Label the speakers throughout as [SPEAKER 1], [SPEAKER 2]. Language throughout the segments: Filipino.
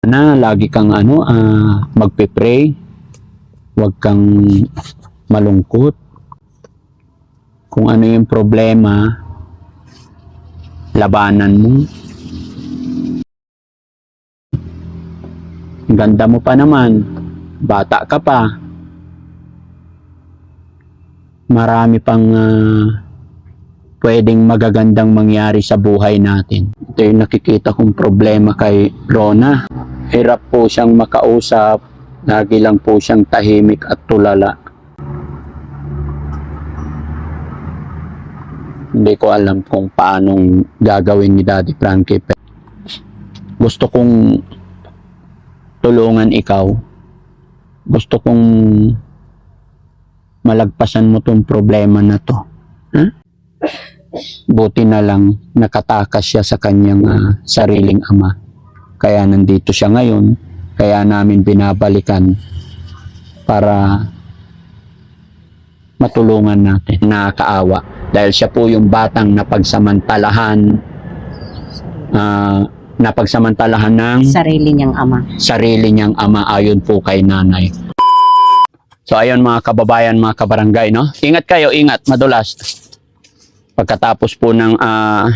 [SPEAKER 1] na lagi kang ano, ah, magpe-pray. Huwag kang malungkot. Kung ano yung problema, labanan mo. Ganda mo pa naman. Bata ka pa. Marami pang ah, pwedeng magagandang mangyari sa buhay natin. Ito yung nakikita kong problema kay Rona. Hirap po siyang makausap. Lagi lang po siyang tahimik at tulala. Hindi ko alam kung paanong gagawin ni Daddy Frankie. Gusto kong tulungan ikaw. Gusto kong malagpasan mo tong problema na to. Ha? Buti na lang nakatakas siya sa kanyang ah, sariling ama. Kaya nandito siya ngayon. Kaya namin binabalikan para matulungan natin. Nakakaawa. Dahil siya po yung batang napagsamantalahan ah, napagsamantalahan ng
[SPEAKER 2] sarili niyang ama.
[SPEAKER 1] sarili niyang ama ayon po kay nanay. So ayun mga kababayan, mga kabarangay, no? Ingat kayo, ingat, madulas. Pagkatapos po ng ah,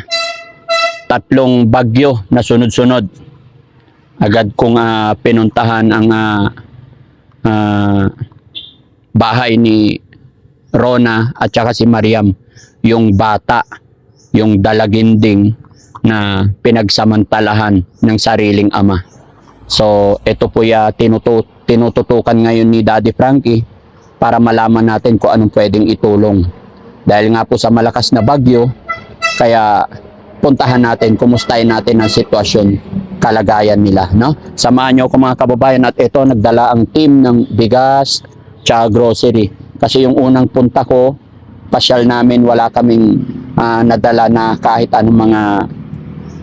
[SPEAKER 1] tatlong bagyo na sunod-sunod, agad kong ah, pinuntahan ang ah, ah, bahay ni Rona at saka si Mariam, yung bata, yung dalaginding na pinagsamantalahan ng sariling ama. So, ito po ya tinutu tinututukan ngayon ni Daddy Frankie para malaman natin kung anong pwedeng itulong. Dahil nga po sa malakas na bagyo, kaya puntahan natin, kumustahin natin ang sitwasyon, kalagayan nila. No? Samahan niyo ako mga kababayan at ito, nagdala ang team ng bigas, tsaka grocery. Kasi yung unang punta ko, pasyal namin, wala kaming ah, nadala na kahit anong mga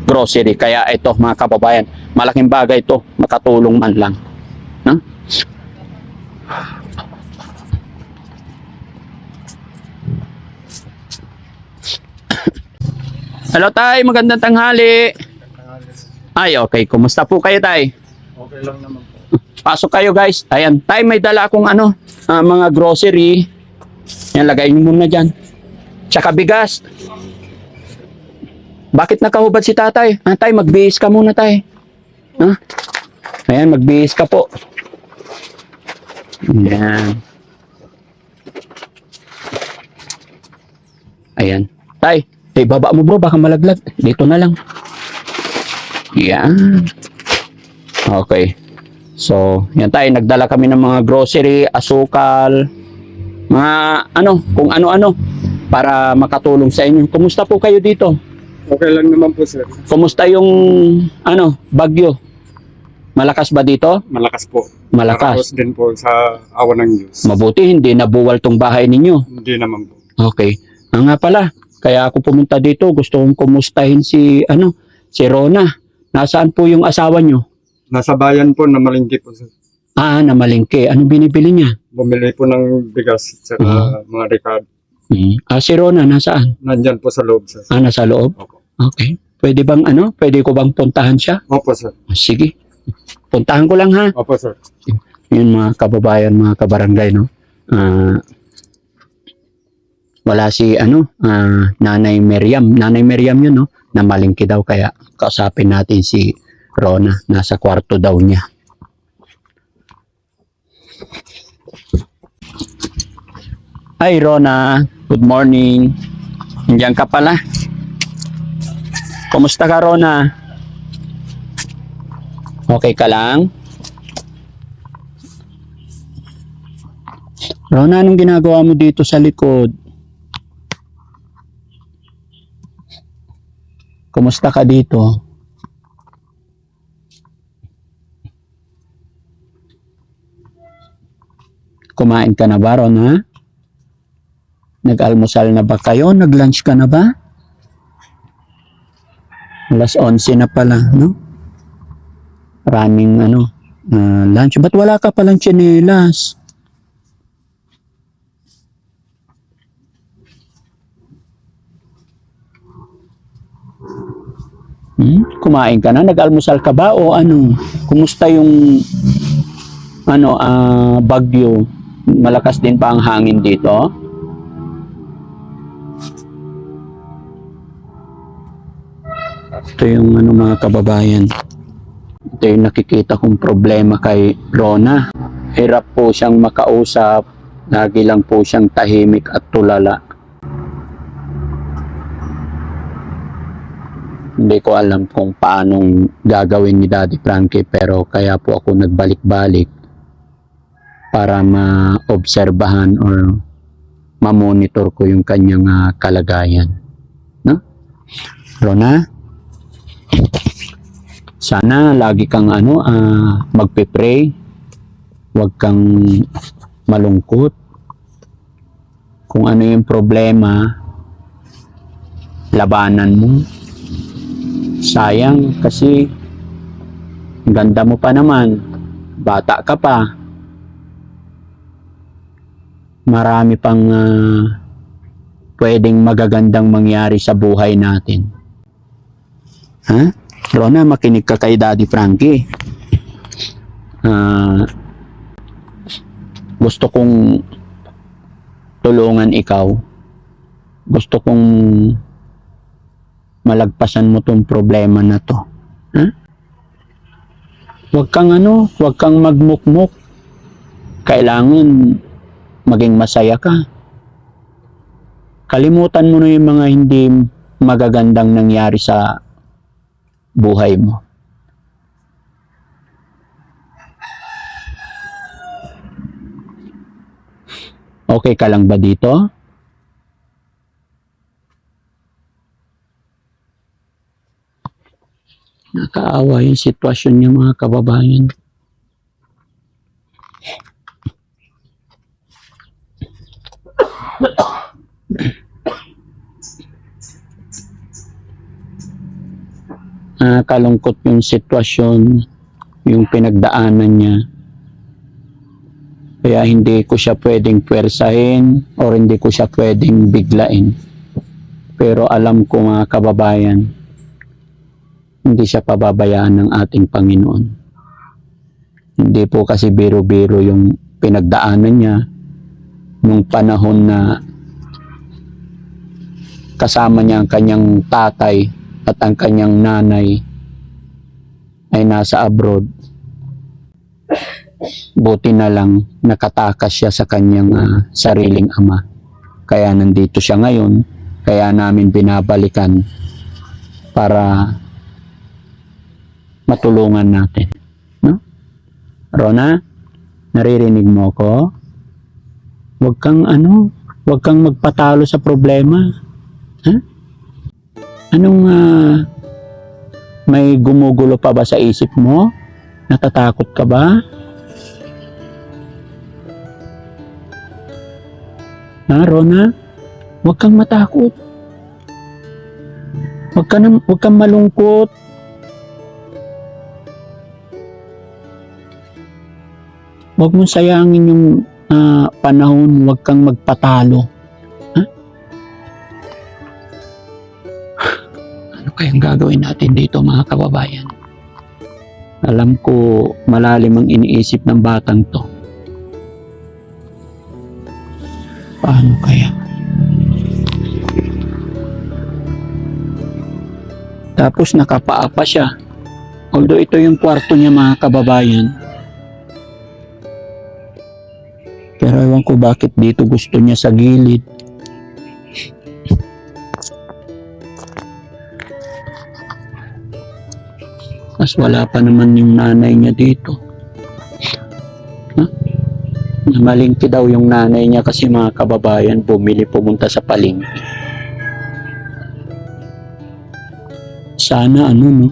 [SPEAKER 1] grocery. Kaya ito mga kababayan, malaking bagay ito, makatulong man lang. No? Hello tay, magandang tanghali. Ay, okay. Kumusta po kayo tay?
[SPEAKER 3] Okay lang naman po.
[SPEAKER 1] Pasok kayo guys. Ayan, tay may dala akong ano, ah, mga grocery. Yan, lagay niyo muna dyan. Tsaka bigas. Bakit nakahubad si tatay? Ah, tay, magbihis ka muna tay. Ha? Ayan, magbihis ka po. Ayan. Ayan. Tay, tay, baba mo bro, baka malaglag. Dito na lang. Yan. Okay. So, yan tayo, nagdala kami ng mga grocery, asukal, mga ano, kung ano-ano, para makatulong sa inyo. Kumusta po kayo dito?
[SPEAKER 3] Okay lang naman po sir.
[SPEAKER 1] Kumusta yung, ano, bagyo? Malakas ba dito?
[SPEAKER 3] Malakas po.
[SPEAKER 1] Malakas.
[SPEAKER 3] Malakas din po sa awan ng Diyos.
[SPEAKER 1] Mabuti, hindi nabuwal tong bahay ninyo.
[SPEAKER 3] Hindi naman po.
[SPEAKER 1] Okay. Ah, nga pala, kaya ako pumunta dito, gusto kong kumustahin si, ano, si Rona. Nasaan po yung asawa nyo?
[SPEAKER 3] Nasa bayan po na malingki po sir.
[SPEAKER 1] Ah, namalingke. Anong binibili niya?
[SPEAKER 3] Bumili po ng bigas at saka
[SPEAKER 1] Mhm.
[SPEAKER 3] mga rekad.
[SPEAKER 1] Hmm. Ah, si Rona, nasaan?
[SPEAKER 3] Nandyan po sa loob sir.
[SPEAKER 1] Ah, nasa loob?
[SPEAKER 3] Opo.
[SPEAKER 1] Okay. Pwede bang ano? Pwede ko bang puntahan siya?
[SPEAKER 3] Opo sir.
[SPEAKER 1] Ah, Sige. Puntahan ko lang ha.
[SPEAKER 3] Opo sir.
[SPEAKER 1] Yun mga kababayan, mga kabarangay, no? Ah, wala si ano, ah, Nanay Miriam. Nanay Miriam yun, no? Na malingki daw kaya kausapin natin si Rona. Nasa kwarto daw niya. Hi Rona, good morning. Nandiyan ka pala. Kumusta ka Rona? Okay ka lang? Rona, anong ginagawa mo dito sa likod? Kumusta ka dito? Kumain ka na ba, Rona? Nag-almusal na ba kayo? Nag-lunch ka na ba? Alas 11 na pala, no? Running, ano, ah, lunch. Ba't wala ka palang tsinelas? Hmm? Kumain ka na? Nag-almusal ka ba? O ano? Kumusta yung ano, ah, bagyo? Malakas din pa ang hangin dito? Ito yung ano mga kababayan. Ito yung nakikita kong problema kay Rona. Hirap po siyang makausap. Lagi lang po siyang tahimik at tulala. Hindi ko alam kung paanong gagawin ni Daddy Frankie pero kaya po ako nagbalik-balik para maobserbahan or ma-monitor ko yung kanyang ah, kalagayan. No? Rona? Sana lagi kang ano, ah, magpe-pray. Huwag kang malungkot. Kung ano yung problema, labanan mo. Sayang kasi ganda mo pa naman. Bata ka pa. Marami pang ah, pwedeng magagandang mangyari sa buhay natin. Ha? Rona, makinig ka kay Daddy Frankie. Ah, gusto kong tulungan ikaw. Gusto kong malagpasan mo tong problema na to. Ha? Huwag kang ano, huwag kang magmukmuk. Kailangan maging masaya ka. Kalimutan mo na yung mga hindi magagandang nangyari sa buhay mo. Okay ka lang ba dito? Nakaawa yung sitwasyon niya mga kababayan. Nakakalungkot yung sitwasyon, yung pinagdaanan niya. Kaya hindi ko siya pwedeng pwersahin or hindi ko siya pwedeng biglain. Pero alam ko mga kababayan, hindi siya pababayaan ng ating Panginoon. Hindi po kasi biro-biro yung pinagdaanan niya nung panahon na kasama niya ang kanyang tatay at ang kanyang nanay ay nasa abroad. Buti na lang nakatakas siya sa kanyang ah, sariling ama. Kaya nandito siya ngayon, kaya namin binabalikan para matulungan natin. No? Rona, naririnig mo ko? Huwag kang ano, huwag kang magpatalo sa problema. Ha? Anong ah, may gumugulo pa ba sa isip mo? Natatakot ka ba? Ha, Rona? Huwag kang matakot. Huwag ka na, huwag kang malungkot. Huwag mong sayangin yung ah, panahon, huwag kang magpatalo. Ha? Ano kayang gagawin natin dito mga kababayan? Alam ko malalim ang iniisip ng batang to. Paano kaya? Tapos nakapaa pa siya. Although ito yung kwarto niya mga kababayan. Pero ewan ko bakit dito gusto niya sa gilid. Mas wala pa naman yung nanay niya dito. Ha? Namalingki daw yung nanay niya kasi mga kababayan bumili pumunta sa palengke. Sana ano no?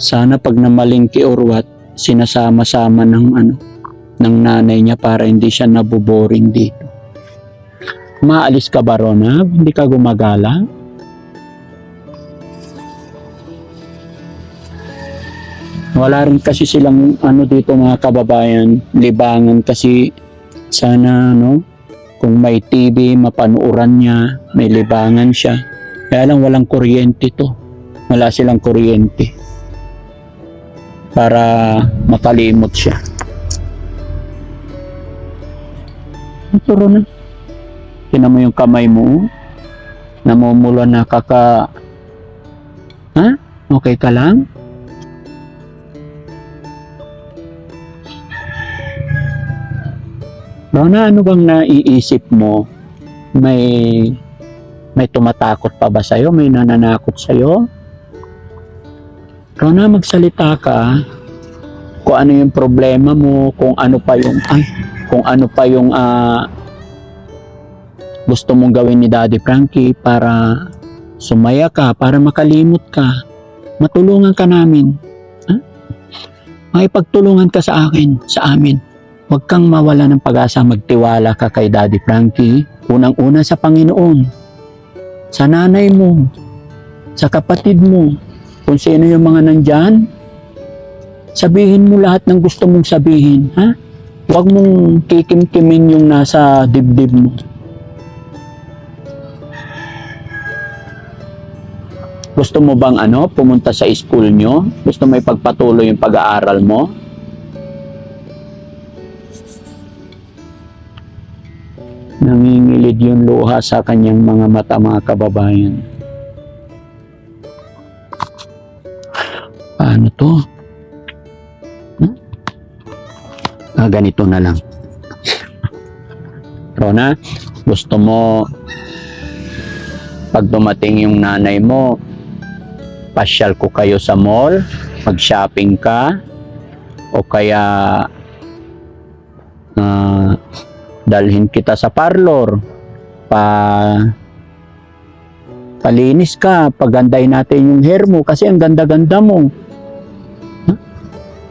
[SPEAKER 1] Sana pag namalingki or what, sinasama-sama ng ano, ng nanay niya para hindi siya naboboring dito. Maalis ka ba, Rona? Hindi ka gumagala? Wala rin kasi silang ano dito mga kababayan, libangan kasi sana no, kung may TV, mapanuoran niya, may libangan siya. Kaya lang walang kuryente to. Wala silang kuryente. Para makalimot siya. Turo na. Tinan mo yung kamay mo. Namumula na kaka... Ha? Okay ka lang? Rona, ano bang naiisip mo? May may tumatakot pa ba sa'yo? May nananakot sa'yo? Rona, magsalita ka. Kung ano yung problema mo, kung ano pa yung ay, kung ano pa yung ah, gusto mong gawin ni Daddy Frankie para sumaya ka, para makalimot ka. Matulungan ka namin. Ha? Makipagtulungan ka sa akin, sa amin. Huwag kang mawala ng pag-asa, magtiwala ka kay Daddy Frankie. Unang-una sa Panginoon, sa nanay mo, sa kapatid mo, kung sino yung mga nandyan, sabihin mo lahat ng gusto mong sabihin, ha? Huwag mong kikimkimin yung nasa dibdib mo. Gusto mo bang ano, pumunta sa school nyo? Gusto mo ipagpatuloy yung pag-aaral mo? Nangingilid yung luha sa kanyang mga mata mga kababayan. Paano to? Ah, ganito na lang. Rona, gusto mo pag dumating yung nanay mo, pasyal ko kayo sa mall, mag-shopping ka, o kaya ah, dalhin kita sa parlor, pa palinis ka, paganday natin yung hair mo kasi ang ganda-ganda mo.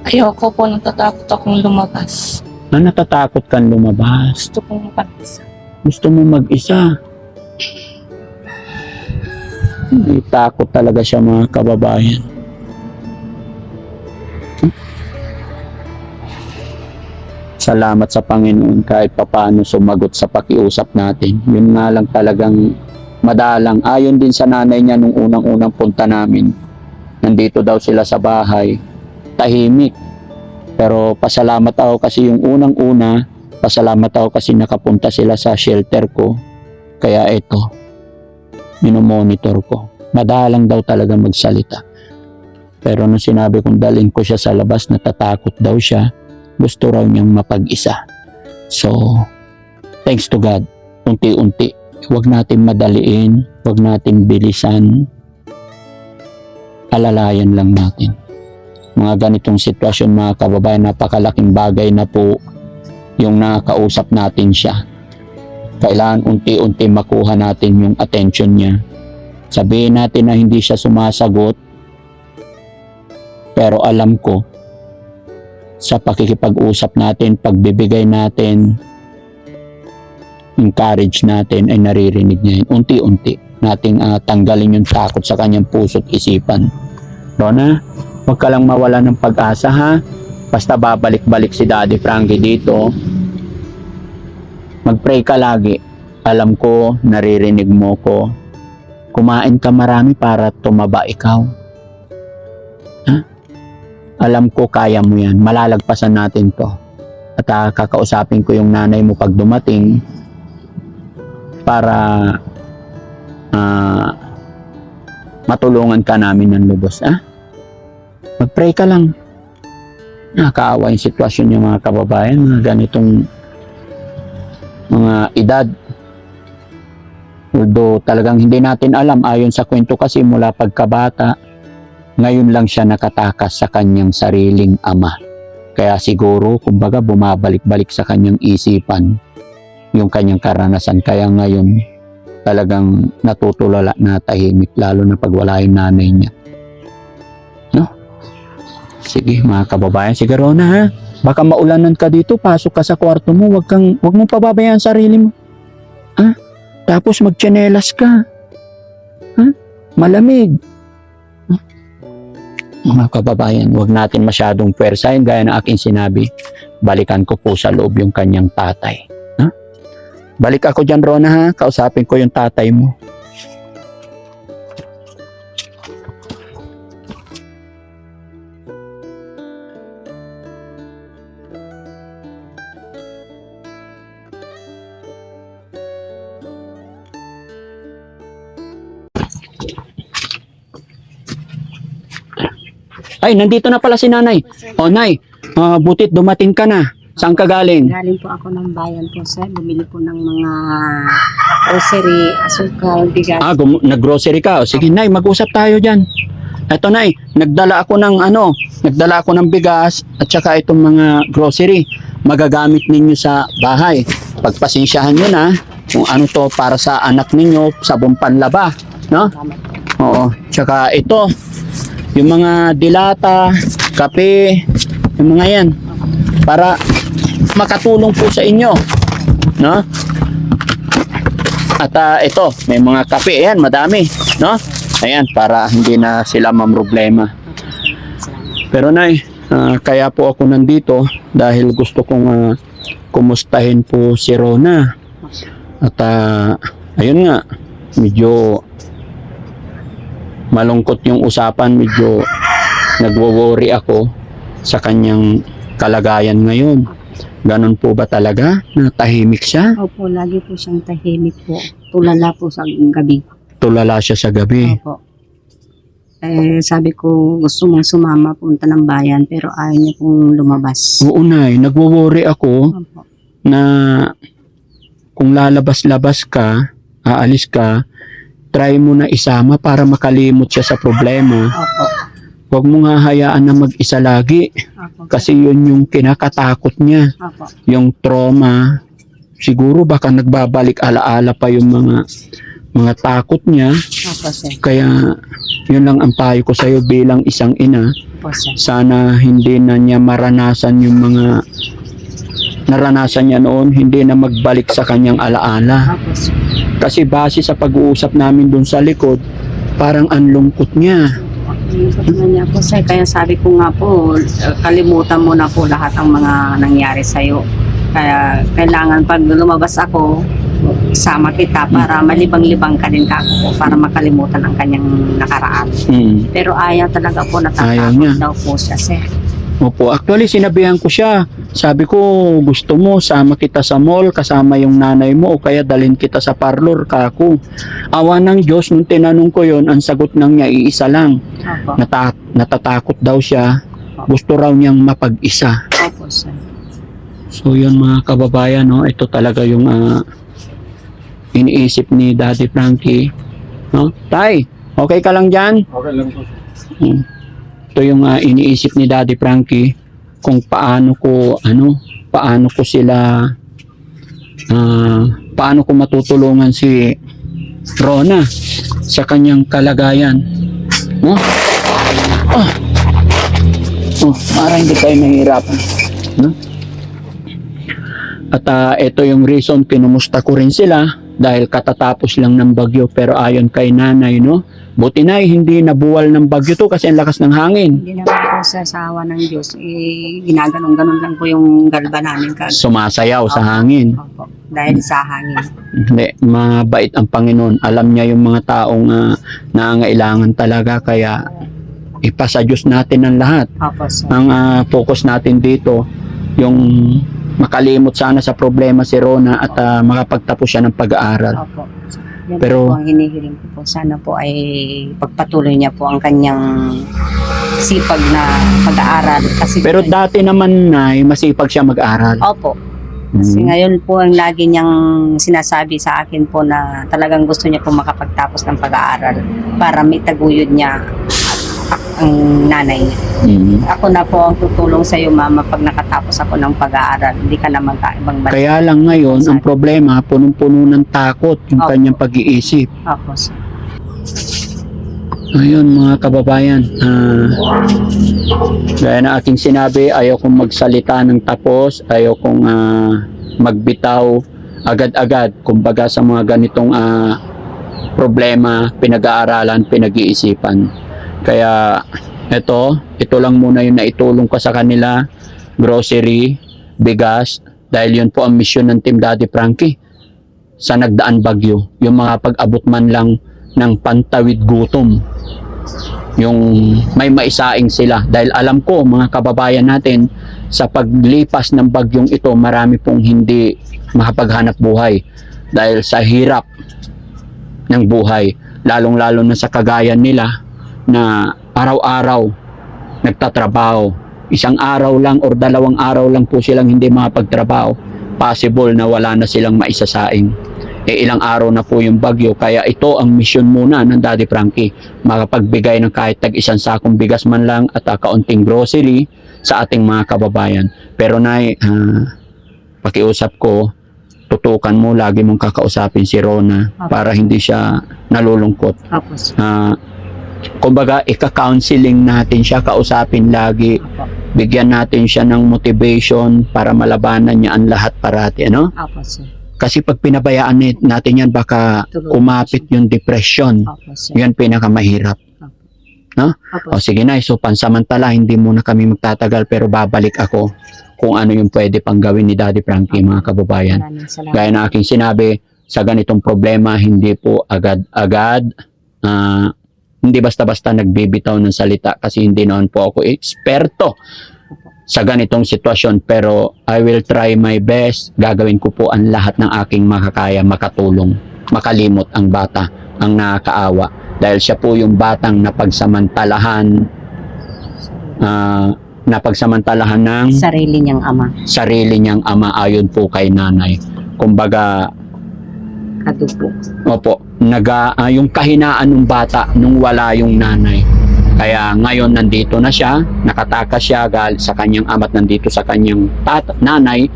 [SPEAKER 2] Ayoko po, natatakot akong lumabas.
[SPEAKER 1] Na natatakot kang lumabas.
[SPEAKER 2] Gusto kong mag-isa.
[SPEAKER 1] Gusto mo mag-isa. May takot talaga siya mga kababayan. Salamat sa Panginoon kahit papano sumagot sa pakiusap natin. Yun nga lang talagang madalang. Ayon din sa nanay niya nung unang-unang punta namin. Nandito daw sila sa bahay. Tahimik. Pero pasalamat ako kasi yung unang-una, pasalamat ako kasi nakapunta sila sa shelter ko. Kaya ito, minomonitor ko. Madalang daw talaga magsalita. Pero nung sinabi kong dalhin ko siya sa labas, natatakot daw siya. Gusto raw niyang mapag-isa. So, thanks to God, unti-unti. Huwag natin madaliin, huwag natin bilisan. Alalayan lang natin. Mga ganitong sitwasyon mga kababayan, napakalaking bagay na po yung nakakausap natin siya kailangan unti-unti makuha natin yung attention niya. Sabihin natin na hindi siya sumasagot, pero alam ko, sa pakikipag-usap natin, pagbibigay natin, encourage natin, ay naririnig niya yun. Unti-unti nating ah, tanggalin yung takot sa kanyang puso't isipan. Rona, huwag ka lang mawala ng pag-asa ha. Basta babalik-balik si Daddy Frankie dito, Mag-pray ka lagi. Alam ko, naririnig mo ko. Kumain ka marami para tumaba ikaw. Ha? Alam ko, kaya mo yan. Malalagpasan natin to. At ah, kakausapin ko yung nanay mo pag dumating para ah, matulungan ka namin ng lubos. Ha? Mag-pray ka lang. Nakakaawa yung sitwasyon niyo mga kababayan. Mga ganitong mga edad. Although talagang hindi natin alam ayon sa kwento kasi mula pagkabata, ngayon lang siya nakatakas sa kanyang sariling ama. Kaya siguro, kumbaga, bumabalik-balik sa kanyang isipan yung kanyang karanasan. Kaya ngayon, talagang natutulala na tahimik, lalo na pag wala yung nanay niya. Sige, mga kababayan, sige Rona ha. Baka maulanan ka dito, pasok ka sa kwarto mo, wag kang wag mong pababayaan sarili mo. Ha? Tapos magtsinelas ka. Ha? Malamig. Ha? Mga kababayan, wag natin masyadong pwersahin gaya ng aking sinabi. Balikan ko po sa loob yung kanyang tatay. Ha? Balik ako dyan, Rona ha. Kausapin ko yung tatay mo. Ay, nandito na pala si nanay. O, nay, ah, butit dumating ka na. Saan ka galing?
[SPEAKER 4] Galing po ako ng bayan po, sir. Bumili po ng mga grocery, asukal, bigas.
[SPEAKER 1] Ah, gum- nag-grocery ka. O, sige, nay, mag-usap tayo dyan. Eto, nay, nagdala ako ng ano, nagdala ako ng bigas at saka itong mga grocery. Magagamit ninyo sa bahay. Pagpasensyahan nyo na kung ano to para sa anak ninyo, sabong panlaba. No? Oo. Tsaka ito, yung mga dilata, kape, yung mga yan. Para makatulong po sa inyo. No? At ah, ito, may mga kape. Ayan, madami. No? Ayan, para hindi na sila mamroblema. Pero nay, ah, kaya po ako nandito dahil gusto kong ah, kumustahin po si Rona. At ah, ayun nga, medyo malungkot yung usapan, medyo nagwo-worry ako sa kanyang kalagayan ngayon. Ganon po ba talaga? Na tahimik siya?
[SPEAKER 4] Opo, lagi po siyang tahimik po. Tulala po sa gabi.
[SPEAKER 1] Tulala siya sa gabi.
[SPEAKER 4] Opo. Eh, sabi ko, gusto mong sumama punta ng bayan, pero ayaw niya pong lumabas.
[SPEAKER 1] Oo nay, nagwo-worry ako
[SPEAKER 4] Opo.
[SPEAKER 1] na kung lalabas-labas ka, aalis ka, try mo na isama para makalimot siya sa problema.
[SPEAKER 4] Opo.
[SPEAKER 1] Huwag mo nga hayaan na mag-isa lagi
[SPEAKER 4] Opo.
[SPEAKER 1] kasi yun yung kinakatakot niya,
[SPEAKER 4] Opo.
[SPEAKER 1] yung trauma. Siguro baka nagbabalik alaala pa yung mga mga takot niya.
[SPEAKER 4] Opo, sir.
[SPEAKER 1] Kaya yun lang ang payo ko sa'yo bilang isang ina.
[SPEAKER 4] Opo, sir.
[SPEAKER 1] Sana hindi na niya maranasan yung mga naranasan niya noon, hindi na magbalik sa kanyang alaala.
[SPEAKER 4] Opo, sir.
[SPEAKER 1] Kasi base sa pag-uusap namin dun sa likod, parang ang lungkot niya.
[SPEAKER 4] Inisip na niya po, sir. Kaya sabi ko nga po, kalimutan mo na po lahat ang mga nangyari sa'yo. Kaya kailangan pag lumabas ako, sama kita para malibang-libang ka din ka po para makalimutan ang kanyang nakaraan.
[SPEAKER 1] Mm.
[SPEAKER 4] Pero ayaw talaga po natatakot daw po siya, sir.
[SPEAKER 1] Opo, actually sinabihan ko siya. Sabi ko, gusto mo sama kita sa mall kasama yung nanay mo o kaya dalhin kita sa parlor kako. Awa ng Diyos, nung tinanong ko yon ang sagot ng niya iisa lang.
[SPEAKER 4] Opo.
[SPEAKER 1] Nata- natatakot daw siya. Gusto raw niyang mapag-isa.
[SPEAKER 4] Opo, sir.
[SPEAKER 1] So yun mga kababayan, no? ito talaga yung ah, iniisip ni Daddy Frankie. No? Tay, okay ka lang dyan?
[SPEAKER 3] Okay lang po.
[SPEAKER 1] Mm. Ito yung ah, iniisip ni Daddy Frankie kung paano ko ano, paano ko sila ah, paano ko matutulungan si Rona sa kanyang kalagayan. No? Oh. Oh, para hindi tayo nahihirapan. No? At ah, ito yung reason kinumusta ko rin sila dahil katatapos lang ng bagyo pero ayon kay nanay no? Buti na hindi nabuwal ng bagyo to kasi ang lakas ng hangin.
[SPEAKER 4] Hindi naman po sa asawa ng Diyos, eh, ginaganon-ganon lang po yung galba namin kag
[SPEAKER 1] sumasayaw sa hangin.
[SPEAKER 4] Opo. Dahil sa hangin.
[SPEAKER 1] hindi mabait ang Panginoon. Alam niya yung mga taong uh, nangangailangan talaga kaya ipasa Diyos natin ang lahat.
[SPEAKER 4] Opo, sir.
[SPEAKER 1] ang ah, focus natin dito yung makalimot sana sa problema si Rona at ah, makapagtapos siya ng pag-aaral
[SPEAKER 4] Opo. Yan
[SPEAKER 1] Pero-
[SPEAKER 4] po ang hinihiling ko po. Sana po ay pagpatuloy niya po ang kanyang sipag na pag-aaral. Kasi
[SPEAKER 1] pero dati naman na masipag siya mag-aral
[SPEAKER 4] Opo. Kasi
[SPEAKER 1] Mm.
[SPEAKER 4] ngayon po ang lagi niyang sinasabi sa akin po na talagang gusto niya po makapagtapos ng pag-aaral para may taguyod niya ang nanay niya.
[SPEAKER 1] Mm.
[SPEAKER 4] Ako na po ang tutulong sa iyo mama pag nakatapos ako ng pag-aaral. Hindi ka na magkaibang bansa.
[SPEAKER 1] Kaya lang ngayon, ang problema, punong-puno ng takot yung
[SPEAKER 4] Opo.
[SPEAKER 1] kanyang pag-iisip.
[SPEAKER 4] Opo, sir.
[SPEAKER 1] Ayun mga kababayan, ah, gaya na aking sinabi, ayaw kong magsalita ng tapos, ayaw kong ah, magbitaw agad-agad, kumbaga sa mga ganitong ah, problema, pinag-aaralan, pinag-iisipan. Kaya ito, ito lang muna yung naitulong ko sa kanila, grocery, bigas, dahil yun po ang mission ng Team Daddy Frankie sa nagdaan bagyo, yung mga pag-abot man lang ng pantawid gutom. Yung may maisaing sila. Dahil alam ko mga kababayan natin sa paglipas ng bagyong ito marami pong hindi makapaghanap buhay. Dahil sa hirap ng buhay lalong lalo na sa kagayan nila na araw-araw nagtatrabaho. Isang araw lang or dalawang araw lang po silang hindi makapagtrabaho. Possible na wala na silang maisasaing. E ilang araw na po yung bagyo. Kaya ito ang mission muna ng Daddy Frankie. Makapagbigay ng kahit tag isang sakong bigas man lang at uh, kaunting grocery sa ating mga kababayan. Pero Nay, ah, pakiusap ko, tutukan mo, lagi mong kakausapin si Rona para hindi siya nalulungkot.
[SPEAKER 4] Opo, sir.
[SPEAKER 1] Kumbaga, ika-counseling natin siya, kausapin lagi, bigyan natin siya ng motivation para malabanan niya ang lahat parati, ano?
[SPEAKER 4] Opo, sir.
[SPEAKER 1] Kasi pag pinabayaan natin yan, baka
[SPEAKER 4] Tuloy.
[SPEAKER 1] kumapit yung depression.
[SPEAKER 4] Sir.
[SPEAKER 1] Yan pinakamahirap.
[SPEAKER 4] Opo,
[SPEAKER 1] O sige na, so pansamantala, hindi muna kami magtatagal pero babalik ako kung ano yung pwede pang gawin ni Daddy Frankie, mga kababayan. Gaya na aking sinabi, sa ganitong problema, hindi po agad-agad, ah, hindi basta-basta nagbibitaw ng salita kasi hindi naman po ako eksperto sa ganitong sitwasyon pero I will try my best. Gagawin ko po ang lahat ng aking makakaya makatulong, makalimot ang bata, ang nakakaawa. Dahil siya po yung batang napagsamantalahan, ah, napagsamantalahan ng
[SPEAKER 4] Sarili niyang ama.
[SPEAKER 1] sarili niyang ama ayon po kay nanay. Kumbaga,
[SPEAKER 4] Kadupo.
[SPEAKER 1] opo, naga, ah, yung kahinaan ng bata nung wala yung nanay. Kaya ngayon nandito na siya, nakatakas siya gal sa kanyang ama't nandito sa kanyang tat nanay,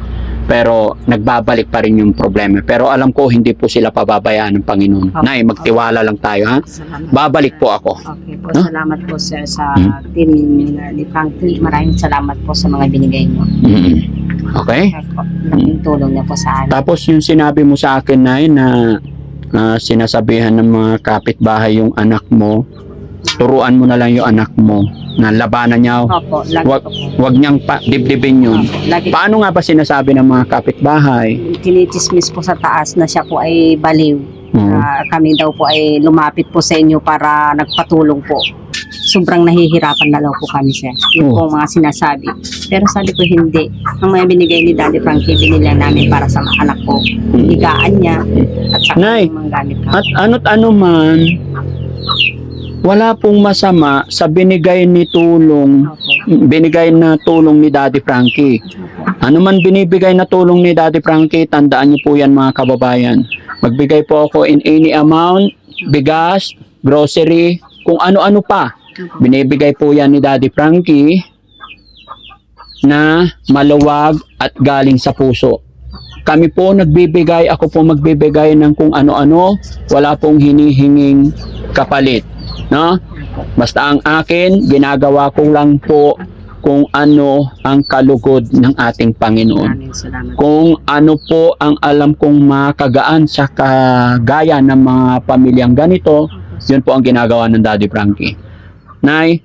[SPEAKER 1] pero nagbabalik pa rin yung problema. Pero alam ko hindi po sila pababayaan ng Panginoon.
[SPEAKER 4] Opo.
[SPEAKER 1] Nay, magtiwala lang tayo ha.
[SPEAKER 4] Salamat.
[SPEAKER 1] Babalik po ako.
[SPEAKER 4] Okay po,
[SPEAKER 1] No?
[SPEAKER 4] salamat po sir sa
[SPEAKER 1] Hmm.
[SPEAKER 4] team ni Franklin. Maraming salamat po sa mga binigay niyo.
[SPEAKER 1] Mm. Okay?
[SPEAKER 4] Laking tulong niya po sa amin.
[SPEAKER 1] Tapos yung sinabi mo sa akin na na ah, sinasabihan ng mga kapitbahay yung anak mo, turuan mo na lang yung anak mo na labanan niya,
[SPEAKER 4] Opo, lagi
[SPEAKER 1] Wag-
[SPEAKER 4] po
[SPEAKER 1] huwag niyang pa, dibdibin yun.
[SPEAKER 4] Opo, lagi
[SPEAKER 1] Paano nga ba sinasabi ng mga kapitbahay?
[SPEAKER 4] tinitismis po sa taas na siya po ay baliw.
[SPEAKER 1] Hmm.
[SPEAKER 4] Ah, kami daw po ay lumapit po sa inyo para nagpatulong po. Sobrang nahihirapan na daw po kami sir. Yun
[SPEAKER 1] Oh.
[SPEAKER 4] po ang mga sinasabi. Pero sabi ko hindi. Ang mga binigay ni Daddy Frankie, binila namin para sa mga anak ko. Higaan niya at saka
[SPEAKER 1] Nay,
[SPEAKER 4] yung mga gamit ka.
[SPEAKER 1] At ano't ano man, wala pong masama sa binigay ni tulong, binigay na tulong ni Daddy Frankie. Ano man binibigay na tulong ni Daddy Frankie, tandaan niyo po yan mga kababayan. Magbigay po ako in any amount, bigas, grocery, kung ano-ano pa. Binibigay po yan ni Daddy Frankie na maluwag at galing sa puso. Kami po nagbibigay, ako po magbibigay ng kung ano-ano, wala pong hinihinging kapalit. No? Basta ang akin, ginagawa ko lang po kung ano ang kalugod ng ating Panginoon kung ano po ang alam kong makagaan sa kagaya ng mga pamilyang ganito, yun po ang ginagawa ng Daddy Frankie. Nay,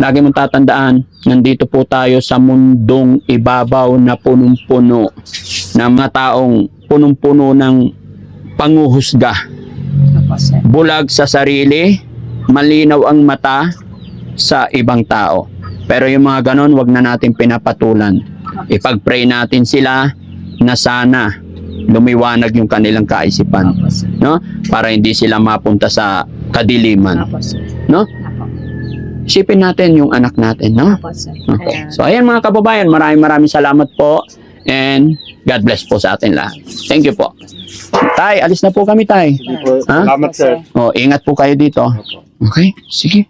[SPEAKER 1] lagi mong tatandaan, nandito po tayo sa mundong ibabaw na punong-puno ng mga taong punong-puno ng panguhusga. Bulag sa sarili, malinaw ang mata sa ibang tao. Pero yung mga ganon, wag na natin pinapatulan. Ipag-pray natin sila na sana lumiwanag yung kanilang kaisipan, no? Para hindi sila mapunta sa kadiliman. No? Isipin natin yung anak natin, no? Okay. So ayan mga kababayan, maraming maraming salamat po and God bless po sa atin lahat. Thank you po. Tay, alis na po kami, Tay. Ha?
[SPEAKER 3] Salamat sir.
[SPEAKER 1] O, ingat po kayo dito. Okay? Sige.